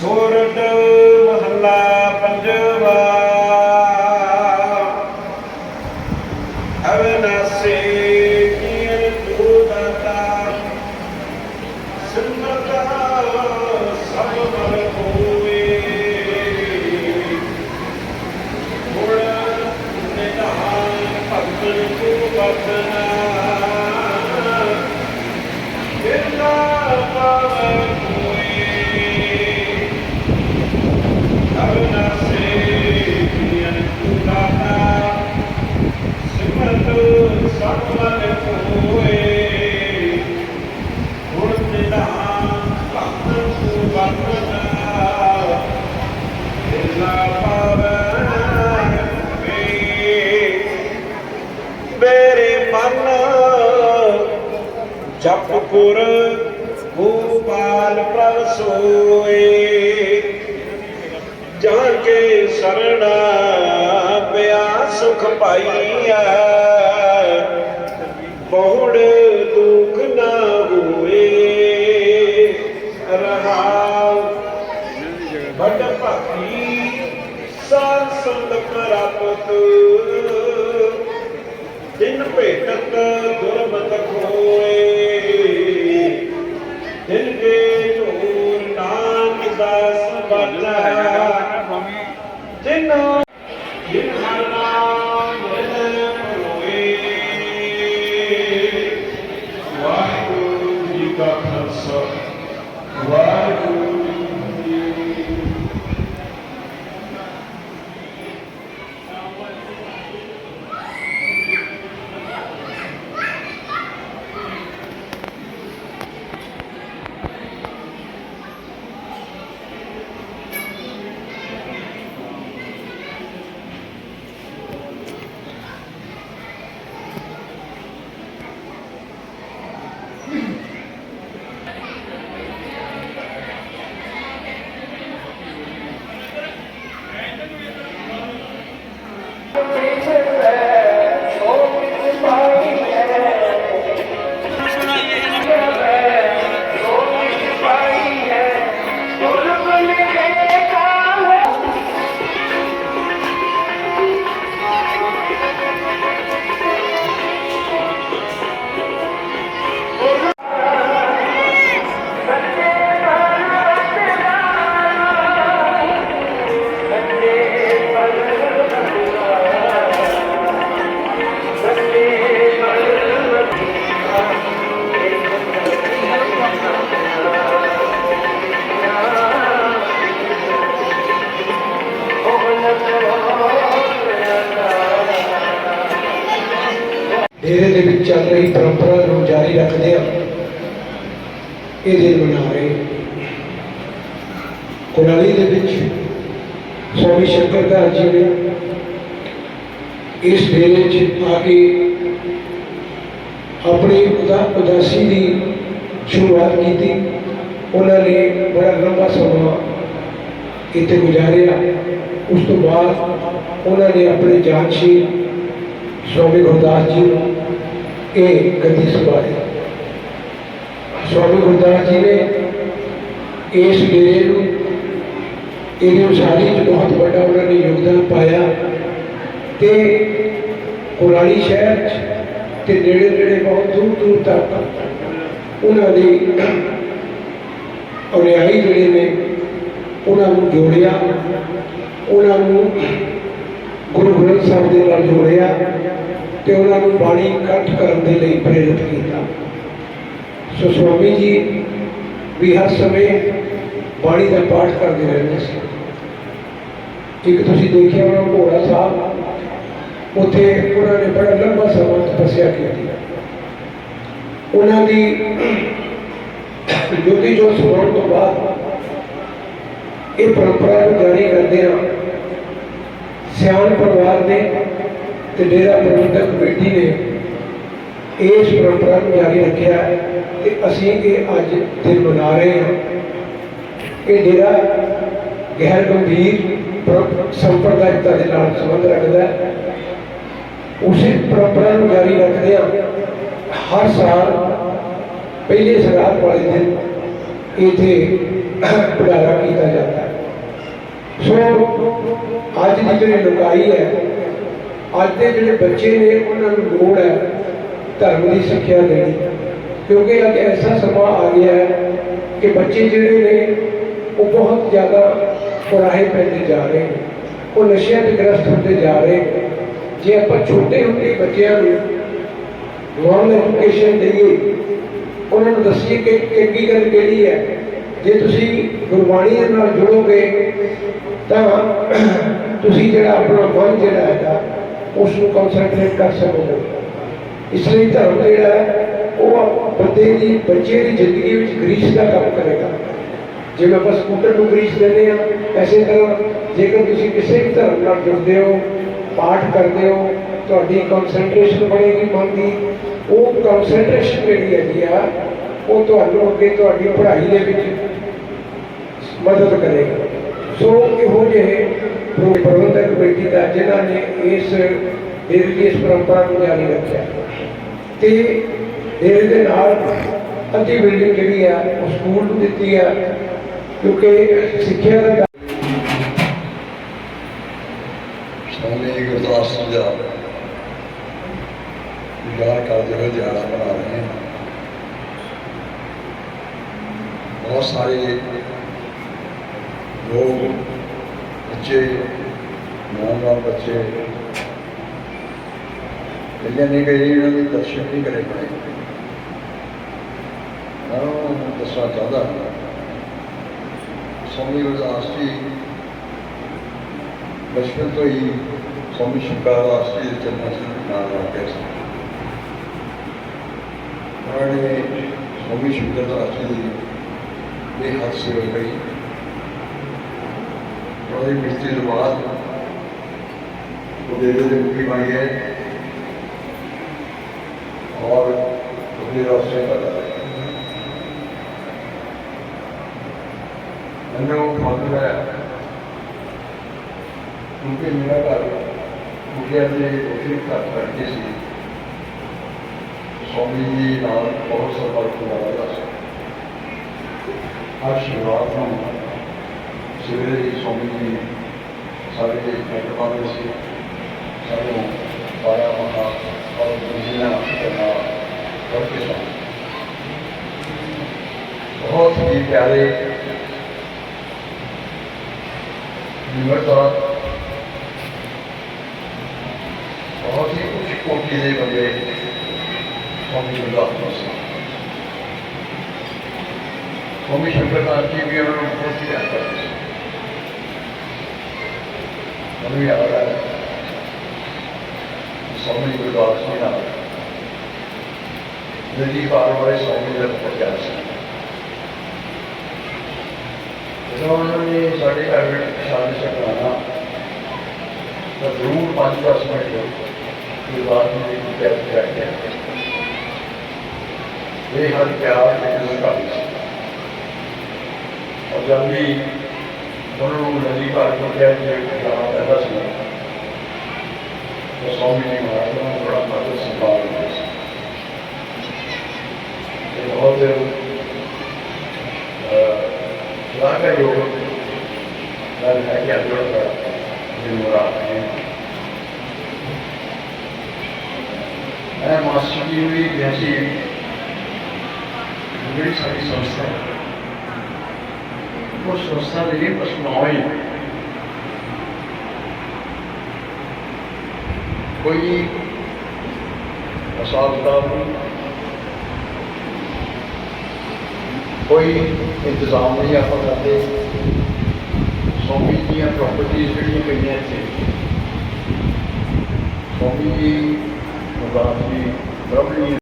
ਸੋਰਠ ਮਹੱਲਾ ਪੰਜਵਾ। ਅਵਨਾਸੇ ਕੀਨ ਗੁਰਦਾਤਾ ਸਿਮਰਤਾ ਸਭ ਮਨ ਹੋਵੇ। ਹੁਣ ਨਿਧਾਨ ਭਗਤ ਨੂੰ ਬਖਸ਼ਣਾ ਜਪ ਪੁਰ ਗੋਪਾਲ ਪ੍ਰਭ ਸੋਏ ਜਾ ਕੇ ਸਰਣਾ ਪਿਆ ਸੁਖ ਪਾਈਐ। ਬਹੁੜ ਤੂੰ ਡੇਰੇ ਦੇ ਵਿੱਚ ਚੱਲ ਰਹੀ ਪਰੰਪਰਾ ਨੂੰ ਜਾਰੀ ਰੱਖਦੇ ਆ ਇਹ ਦਿਨ ਮਨਾ ਰਹੇ ਕੁਰਾਲੀ ਦੇ ਵਿੱਚ ਸਵਾਮੀ ਸ਼ੰਕਰ ਜੀ ਨੇ ਇਸ ਡੇਰੇ 'ਚ ਆ ਕੇ ਆਪਣੀ ਉਦਾ, ਉਦਾਸੀ ਦੀ ਸ਼ੁਰੂਆਤ ਕੀਤੀ। ਉਹਨਾਂ ਨੇ ਬੜਾ ਲੰਬਾ ਸਮਾਂ ਇੱਥੇ ਗੁਜ਼ਾਰਿਆ। ਉਸ ਤੋਂ ਬਾਅਦ ਉਹਨਾਂ ਨੇ ਆਪਣੇ ਜਾਨਸ਼ੀਲ ਸਵਾਮੀ ਗੁਰਦਾਸ ਜੀ ਨੂੰ ਇਹ ਗੱਦੀ ਸੰਭਾਲੀ। ਸਵਾਮੀ ਗੁਰਦਾਸ ਜੀ ਨੇ ਇਸ ਡੇਰੇ ਨੂੰ, ਇਹਦੀ ਉਸਾਰੀ 'ਚ ਬਹੁਤ ਵੱਡਾ ਉਹਨਾਂ ਨੇ ਯੋਗਦਾਨ ਪਾਇਆ ਤੇ ਕੋਲਾਲੀ ਸ਼ਹਿਰ 'ਚ ਤੇ ਨੇੜੇ ਨੇੜੇ ਬਹੁਤ ਦੂਰ ਦੂਰ ਤੱਕ ਉਹਨਾਂ ਦੀ ਅਨੁਯਾਈ ਜਿਹੜੇ ਨੇ, ਉਹਨਾਂ ਨੂੰ ਜੋੜਿਆ, ਉਹਨਾਂ ਨੂੰ ਗੁਰੂ ਗ੍ਰੰਥ ਸਾਹਿਬ ਦੇ ਨਾਲ ਜੋੜਿਆ ਤੇ ਉਹਨਾਂ ਨੂੰ ਬਾਣੀ ਇਕੱਠ ਕਰਨ ਦੇ ਲਈ ਪ੍ਰੇਰਿਤ ਕੀਤਾ। ਸੋ ਸਵਾਮੀ ਜੀ ਵੀ ਹਰ ਸਮੇਂ ਬਾਣੀ ਦਾ ਪਾਠ ਕਰਦੇ ਰਹਿੰਦੇ ਸੀ। ਇੱਕ ਤੁਸੀਂ ਦੇਖਿਆ ਹੋਣਾ ਭੋਰਾ ਸਾਹਿਬ, ਉੱਥੇ ਉਹਨਾਂ ਨੇ ਬੜਾ ਲੰਬਾ ਸਮਾਂ ਤਪੱਸਿਆ ਕੀਤੀ। ਉਹਨਾਂ ਦੀ ਜੋਤੀ ਜੋ ਸੁਣਨ ਤੋਂ ਬਾਅਦ ਇਹ ਪਰੰਪਰਾ ਨੂੰ ਜਾਰੀ ਕਰਦੇ ਹਾਂ ਸਿਆਣ ਪਰਿਵਾਰ ਨੇ ਤੇ ਡੇਰਾ ਪ੍ਰਬੰਧਕ ਕਮੇਟੀ ਨੇ, ਇਸ ਪਰੰਪਰਾ ਨੂੰ ਜਾਰੀ ਰੱਖਿਆ ਹੈ ਤੇ ਅਸੀਂ ਇਹ ਅੱਜ ਦਿਨ ਮਨਾ ਰਹੇ ਹਾਂ। ਇਹ ਡੇਰਾ ਗਹਿਰ ਗੰਭੀਰ ਪਰ- ਸੰਪਰਦਾਇਕਤਾ ਦੇ ਨਾਲ ਸੰਬੰਧ ਰੱਖਦਾ ਹੈ। ਉਸੇ ਪਰੰਪਰਾ ਨੂੰ ਜਾਰੀ ਰੱਖਦੇ ਹਾਂ। ਹਰ ਸਾਲ ਪਹਿਲੇ ਸਰਾਧ ਵਾਲੇ ਦਿਨ ਇਥੇ ਭੰਡਾਰਾ ਕੀਤਾ ਜਾਂਦਾ ਹੈ। ਸੋ, ਅੱਜ ਦੀ ਜਿਹੜੀ ਲੁਕਾਈ ਹੈ ਅੱਜ ਦੇ ਜਿਹੜੇ ਬੱਚੇ ਨੇ, ਉਹਨਾਂ ਨੂੰ ਲੋੜ ਹੈ ਧਰਮ ਦੀ ਸਿੱਖਿਆ ਦੇਣੀ। ਕਿਉਂਕਿ ਅੱਜ ਐਸਾ ਸਮਾਂ ਆ ਗਿਆ ਹੈ ਕਿ ਬੱਚੇ ਜਿਹੜੇ ਨੇ, ਉਹ ਬਹੁਤ ਜ਼ਿਆਦਾ ਪੁਰਾਹੇ ਪੈਂਦੇ ਜਾ ਰਹੇ ਨੇ। ਉਹ ਨਸ਼ਿਆਂ ਦੇ ਗ੍ਰਸਤ ਹੁੰਦੇ ਜਾ ਰਹੇ ਨੇ। ਜੇ ਆਪਾਂ ਛੋਟੇ ਹੁੰਦੇ ਬੱਚਿਆਂ ਨੂੰ ਨੌਰਮਲ ਐਜੂਕੇਸ਼ਨ ਦੇਈਏ, ਉਹਨਾਂ ਨੂੰ ਦੱਸੀਏ ਕਿ ਚੰਗੀ ਗੱਲ ਕਿਹੜੀ ਹੈ। ਜੇ ਤੁਸੀਂ ਗੁਰਬਾਣੀ ਦੇ ਨਾਲ ਜੁੜੋਗੇ, ਤਾਂ ਤੁਸੀਂ ਜਿਹੜਾ ਆਪਣਾ ਮਨ ਜਿਹੜਾ ਹੈਗਾ ਉਸ ਨੂੰ ਕਨਸੈਂਟਰੇਟ ਕਰ ਸਕੋਗੇ ਇਸ ਲਈ ਧਰਮ ਜਿਹੜਾ ਹੈ, ਉਹ ਬੰਦੇ ਦੀ, ਬੱਚੇ ਦੀ ਜ਼ਿੰਦਗੀ ਵਿੱਚ ਗਰੀਸ ਦਾ ਕੰਮ ਕਰੇਗਾ। ਜਿਵੇਂ ਆਪਾਂ ਸਕੂਟਰ ਨੂੰ ਗਰੀਸ ਦਿੰਦੇ ਆ ਐਸੇ ਤਰ੍ਹਾਂ ਜੇਕਰ ਤੁਸੀਂ ਕਿਸੇ ਵੀ ਧਰਮ ਨਾਲ ਜੁੜਦੇ ਹੋ, ਪਾਠ ਕਰਦੇ ਹੋ, ਤੁਹਾਡੀ ਕਨਸੈਂਟਰੇਸ਼ਨ ਬਣੇਗੀ ਮਨ ਦੀ ਉਹ ਕਨਸੈਂਟਰੇਸ਼ਨ ਜਿਹੜੀ ਹੈਗੀ ਆ, ਉਹ ਤੁਹਾਨੂੰ ਅੱਗੇ ਤੁਹਾਡੀ ਪੜ੍ਹਾਈ ਦੇ ਵਿੱਚ ਮਦਦ ਕਰੇਗਾ। ਸੋ ਇਹੋ ਜਿਹੇ ਪ੍ਰਬੰਧਕ ਕਮੇਟੀ ਦਾ, ਜਿਨ੍ਹਾਂ ਨੇ ਇਸ ਡੇਰੇ ਦੀ ਇਸ ਪਰੰਪਰਾ ਨੂੰ ਜਾਰੀ ਰੱਖਿਆ। ਤੇ ਡੇਰੇ ਦੇ ਨਾਲ ਅੱਧੀ ਬਿਲਡਿੰਗ ਜਿਹੜੀ ਆ, ਉਹ ਸਕੂਲ ਨੂੰ ਦਿੱਤੀ ਆ, ਕਿਉਂਕਿ ਸਿੱਖਿਆ ਦਾ ਸਵਾਮੀ ਗੁਰਦਾਸ ਸਿੰਘ ਦਾ ਵਿਚਾਰ ਕਰਦੇ ਹੋਏ ਦਿਹਾੜਾ ਮਨਾ ਰਹੇ ਹਾਂ। ਬਹੁਤ ਸਾਰੇ ਲੋਕ ਬੱਚੇ ਨੌਜਵਾਨ ਬੱਚੇ। ਜਿਹੜੇ ਨਹੀਂ ਗਏ ਇਹਨਾਂ ਦੇ ਦਰਸ਼ਨ ਨਹੀਂ ਕਰੇ ਪਏ। ਮੈਂ ਉਹਨਾਂ ਦੱਸਣਾ ਚਾਹੁੰਦਾ ਸਵਾਮੀ ਗੁਰਦਾਸ ਜੀ, ਬਚਪਨ ਤੋਂ ਹੀ ਸਵਾਮੀ ਸ਼ੰਕਰ ਵਾਸਤੇ ਦੇ ਚਰਨਾਂ ਚ ਨਾਲ ਰੱਖਿਆ ਸੀ। ਉਹਨਾਂ ਨੇ ਸਵਾਮੀ ਸ਼ੰਕਰ ਦਾਸ ਜੀ ਦੀ ਇਹ ਹੱਥ ਸੇ ਉਹਦੀ ਮ੍ਰਿਤੂ ਤੋਂ ਬਾਅਦ ਉਹ ਦੇਵੇ ਦੇ ਮੁਖੀ ਬਣ ਗਏ ਔਰ ਉਹਦੇ ਰਾਸਤੇ ਪਰ ਮੈਨੂੰ ਮਾਲੂਮ ਹੈ ਕਿਉਂਕਿ ਮੇਰਾ ਘਰ ਮੁਖੀਆ ਦੇ ਉਸੇ ਘਰ ਕਰਕੇ ਸੀ। ਸਵਾਮੀ ਜੀ ਨਾਲ ਬਹੁਤ ਸੰਪਰਕ ਹੁੰਦਾ ਸੀ। ਹਰ ਸ਼ੁਰੂਆਤ ਨੂੰ ਸਵੇਰੇ ਹੀ ਸਵਾਮੀ ਜੀ ਸਾਰੇ ਨਗਰ ਪਾਉਂਦੇ ਸੀ, ਸਾਨੂੰ ਪਾਇਆ ਮਹਾ ਔਰ ਦੁਨੀਆ ਕਰਨਾ ਕਰਕੇ ਸਨ ਬਹੁਤ ਹੀ ਪਿਆਰੇ ਨਿਮਰਤਾ ਬਹੁਤ ਹੀ ਉੱਚ ਕੋਟੀ ਦੇ ਬੰਦੇ ਸਵਾਮੀ ਗੁਰਦਾਸ ਜੀ ਸਵਾਮੀ ਸ਼ੰਕਰ ਨਾਥ ਜੀ ਵੀ ਉਹਨਾਂ ਨੂੰ ਬਹੁਤ ਹੀ ਪਿਆਰ ਕਰਦੇ ਸੀ ਮੈਨੂੰ ਯਾਦ ਹੈ ਸਵਾਮੀ ਗੁਰਦਾਸ ਜੀ ਨਾਲ ਨਦੀ ਪਾਰ ਵਾਲੇ ਸਵਾਮੀ ਦਾ ਬਹੁਤ ਪਿਆਰ ਸੀ ਜਦੋਂ ਉਹਨਾਂ ਨੇ ਸਾਡੇ ਘਰ ਵਿੱਚ ਸ਼ਾਦੀ ਸਕਰਾਣਾ ਤਾਂ ਜ਼ਰੂਰ ਪੰਜ ਦਸ ਮਿੰਟ ਗੁਰਦਾਸ ਜੀ ਦੀ ਪਿਆਰ ਕਰਦੇ ਇਹ ਹਰ ਪਿਆਰ ਦੇ ਨਾਲ ਸੀ ਔਰ ਜਦ ਵੀ ਉਹਨਾਂ ਨੂੰ ਨਦੀ ਪਾਰ ਤੋਂ ਕਿਹਾ ਕਿ ਜਾਣਾ ਪੈਦਾ ਸੀ। ਤਾਂ ਸਵਾਮੀ ਜੀ ਮਹਾਰਾਜ ਨੂੰ ਬੜਾ ਮਦਦ ਸੰਭਾਲ ਰਹੇ ਸੀ। ਇਹ ਬਹੁਤ ਸ਼ਲਾਘਾਯੋਗ ਗੱਲ ਹੈ ਕਿ ਅੱਜ ਦਾ ਜਿਮਰਾ ਹੈ। ਮੈਂ ਮਾਸਟਰ ਜੀ ਵੀ ਗਿਆ ਜਿਹੜੀ ਸਾਡੀ ਸੰਸਥਾ ਹੈ ਉਹ ਸੰਸਥਾ ਕੋਈ ਅਸਾਬ ਦਾ ਕੋਈ ਇੰਤਜ਼ਾਮ ਨਹੀਂ ਆਪਾਂ ਕਰਦੇ ਸੌਮੀ ਦੀਆਂ ਪ੍ਰਾਪਰਟੀਆਂ ਜਿਹੜੀਆਂ ਪਈਆਂ ਇੱਥੇ ਸੌਮੀ ਜੀ ਜੀ ਬ੍ਰਹਮਣੀ